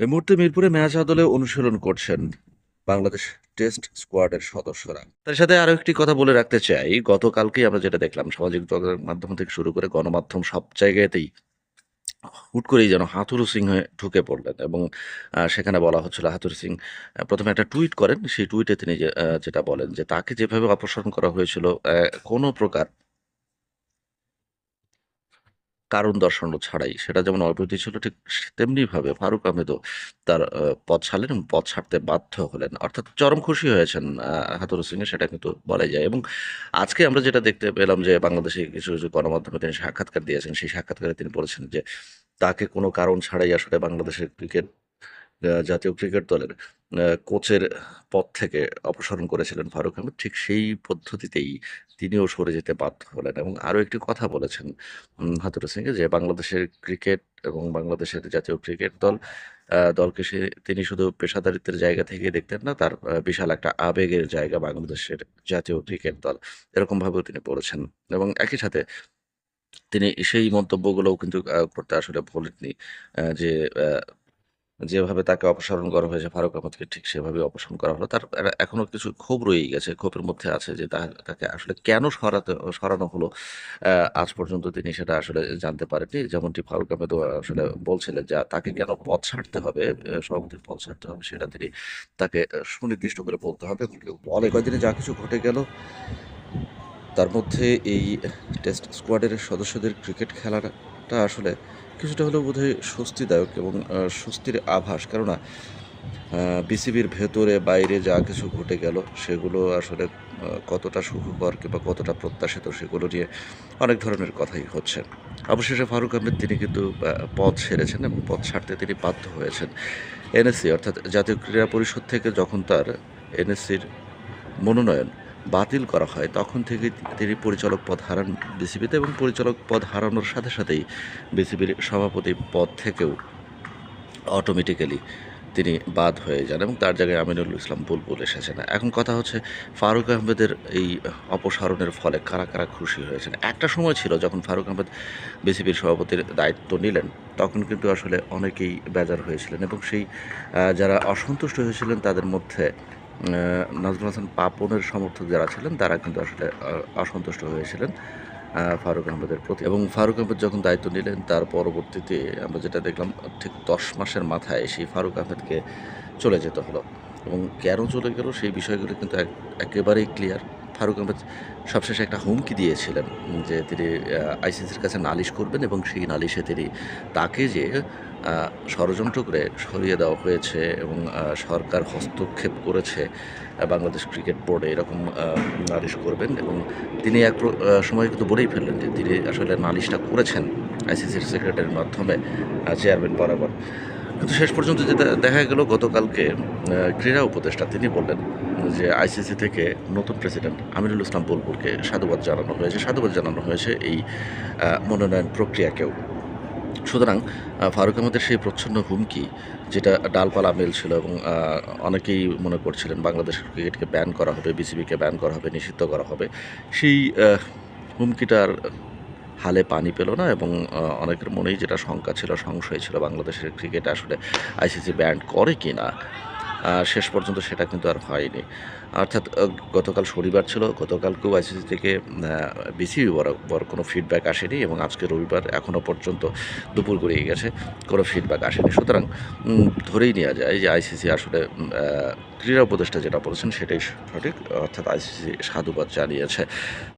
এই মুহূর্তে মিরপুরে ম্যাচ আদলে অনুশীলন করছেন বাংলাদেশ টেস্ট স্কোয়াডের সদস্যরা। তার সাথে আরও একটি কথা বলে রাখতে চাই। গতকালকেই আমরা যেটা দেখলাম, সামাজিক মাধ্যম থেকে শুরু করে গণমাধ্যম সব জায়গাতেই হুট করেই যেন হাথুরু সিং হয়ে ঢুকে পড়লেন এবং সেখানে বলা হচ্ছিল হাথুরু সিং প্রথমে একটা টুইট করেন। সেই টুইটে তিনি যেটা বলেন যে, তাকে যেভাবে অপসারণ করা হয়েছিল কোনো প্রকার কারণ দর্শানো ছাড়াই। সেটা যেমন অবৈধ ছিল, ঠিক তেমনিভাবে ফারুক আহমেদও তার পথ ছাড়লেন এবং পদ ছাড়তে বাধ্য হলেন। অর্থাৎ চরম খুশি হয়েছেন হাতুর হাতুরু সিং এ সেটা কিন্তু বলাই যায়। এবং আজকে আমরা যেটা দেখতে পেলাম যে বাংলাদেশে কিছু কিছু গণমাধ্যমে তিনি সাক্ষাৎকার দিয়েছেন। সেই সাক্ষাৎকারে তিনি বলেছেন যে তাকে কোনো কারণ ছাড়াই আসলে বাংলাদেশের ক্রিকেট জাতীয় ক্রিকেট দলের কোচের পদ থেকে অপসারণ করেছিলেন ফারুক আহমেদ। ঠিক সেই পদ্ধতিতেই তিনিও সরে যেতে বাধ্য হলেন। এবং আরও একটি কথা বলেছেন হাতুরু সিংকে যে বাংলাদেশের ক্রিকেট এবং বাংলাদেশের জাতীয় ক্রিকেট দল দলকে সে, তিনি শুধু পেশাদারিত্বের জায়গা থেকে দেখতেন না, তার বিশাল একটা আবেগের জায়গা বাংলাদেশের জাতীয় ক্রিকেট দল। এরকমভাবেও তিনি বলেছেন। এবং একই সাথে তিনি সেই মন্তব্যগুলোও কিন্তু করতে আসলে ভোলেননি যে যেভাবে তাকে অপসারণ করা হয়েছে, ফারুক আহমদকে ঠিক সেভাবে অপসারণ করা হলো। তার এ- এখনও কিছু ক্ষোভ রয়েই গেছে, ক্ষোভের মধ্যে আছে যে তাকে আসলে কেন সরাতে, সরানো হলো আজ পর্যন্ত তিনি সেটা আসলে জানতে পারেননি। যেমনটি ফারুক আহমেদও আসলে বলছিলেন যে তাকে কেন পথ ছাড়তে হবে সভাপতির পথ ছাড়তে হবে, সেটা তিনি তাকে সুনির্দিষ্ট করে বলতে হবে। অনেক কয়েকদিনে যা কিছু ঘটে গেল, তার মধ্যে এই টেস্ট স্কোয়াডের সদস্যদের ক্রিকেট খেলাটা আসলে কিছুটা হলেও বোধহয় স্বস্তিদায়ক এবং স্বস্তির আভাস। কেননা বিসিবির ভেতরে, বাইরে যা কিছু ঘটে গেল, সেগুলো আসলে কতটা সুখকর কিংবা কতটা প্রত্যাশিত সেগুলো নিয়ে অনেক ধরনের কথাই হচ্ছে। অবশেষে ফারুক আহমেদ, তিনি কিন্তু পদ ছেড়েছেন এবং পদ ছাড়তে তিনি বাধ্য হয়েছেন। এনএসসি, অর্থাৎ জাতীয় ক্রীড়া পরিষদ থেকে যখন তার এনএসসির মনোনয়ন বাতিল করা হয়, তখন থেকে তিনি পরিচালক পদ হারান বিসিবিতে এবং পরিচালক পদ হারানোর সাথে সাথেই বিসিবির সভাপতি পদ থেকেও অটোমেটিক্যালি তিনি বাদ হয়ে যান এবং তার জায়গায় আমিনুল ইসলাম বুলবুল এসেছেন। এখন কথা হচ্ছে ফারুক আহমেদের এই অপসারণের ফলে কারা কারা খুশি হয়েছেন? একটা সময় ছিল যখন ফারুক আহমেদ বিসিবির সভাপতির দায়িত্ব নিলেন, তখন কিন্তু আসলে অনেকেই বেজার হয়েছিলেন এবং সেই যারা অসন্তুষ্ট হয়েছিলেন তাদের মধ্যে নাজমুল হাসান পাপনের সমর্থক যারা ছিলেন, তারা কিন্তু আসলে অসন্তুষ্ট হয়েছিলেন ফারুক আহমেদের প্রতি। এবং ফারুক আহমেদ যখন দায়িত্ব নিলেন, তার পরবর্তীতে আমরা যেটা দেখলাম, ঠিক দশ মাসের মাথায় সেই ফারুক আহমেদকে চলে যেতে হলো। এবং কেন চলে গেল, সেই বিষয়গুলো কিন্তু এক- একেবারেই ক্লিয়ার ফারুক আহমেদ সবশেষে একটা হুমকি দিয়েছিলেন যে তিনি আইসিসির কাছে নালিশ করবেন এবং সেই নালিশে তিনি তাকে যে ষড়যন্ত্র করে সরিয়ে দেওয়া হয়েছে এবং সরকার হস্তক্ষেপ করেছে বাংলাদেশ ক্রিকেট বোর্ডে এরকম নালিশ করবেন এবং তিনি এক সময় কিন্তু বলেই ফেললেন যে তিনি আসলে নালিশটা করেছেন আইসিসির সেক্রেটারির মাধ্যমে চেয়ারম্যান বরাবর। কিন্তু শেষ পর্যন্ত যেটা দেখা গেল, গতকালকে ক্রীড়া উপদেষ্টা তিনি বললেন যে আইসিসি থেকে নতুন প্রেসিডেন্ট আমিরুল ইসলাম বুলবুলকে সাধুবাদ জানানো হয়েছে। সাধুবাদ জানানো হয়েছে এই মনোনয়ন প্রক্রিয়াকেও। সুতরাং ফারুক আহমেদের সেই প্রচ্ছন্ন হুমকি, যেটা ডালপালা মেল ছিল এবং অনেকেই মনে করছিলেন বাংলাদেশ ক্রিকেটকে ব্যান করা হবে, বিসিবিকে ব্যান করা হবে, নিষিদ্ধ করা হবে, সেই হুমকিটার হালে পানি পেল না এবং অনেকের মনেই যেটা শঙ্কা ছিল, সংশয় ছিল বাংলাদেশের ক্রিকেট আসলে আইসিসি ব্যান্ড করে কি না শেষ পর্যন্ত সেটা কিন্তু আর হয়নি। অর্থাৎ গতকাল শনিবার ছিল, গতকালকেও আইসিসি থেকে বিসিবি বরাবর কোনো ফিডব্যাক আসেনি এবং আজকে রবিবার এখনও পর্যন্ত দুপুর গড়িয়ে গেছে, কোনো ফিডব্যাক আসেনি। সুতরাং ধরেই নেওয়া যায় যে আইসিসি আসলে ক্রীড়া উপদেষ্টা যেটা বলেছেন সেটাই সঠিক, অর্থাৎ আইসিসি সাধুবাদ জানিয়েছে।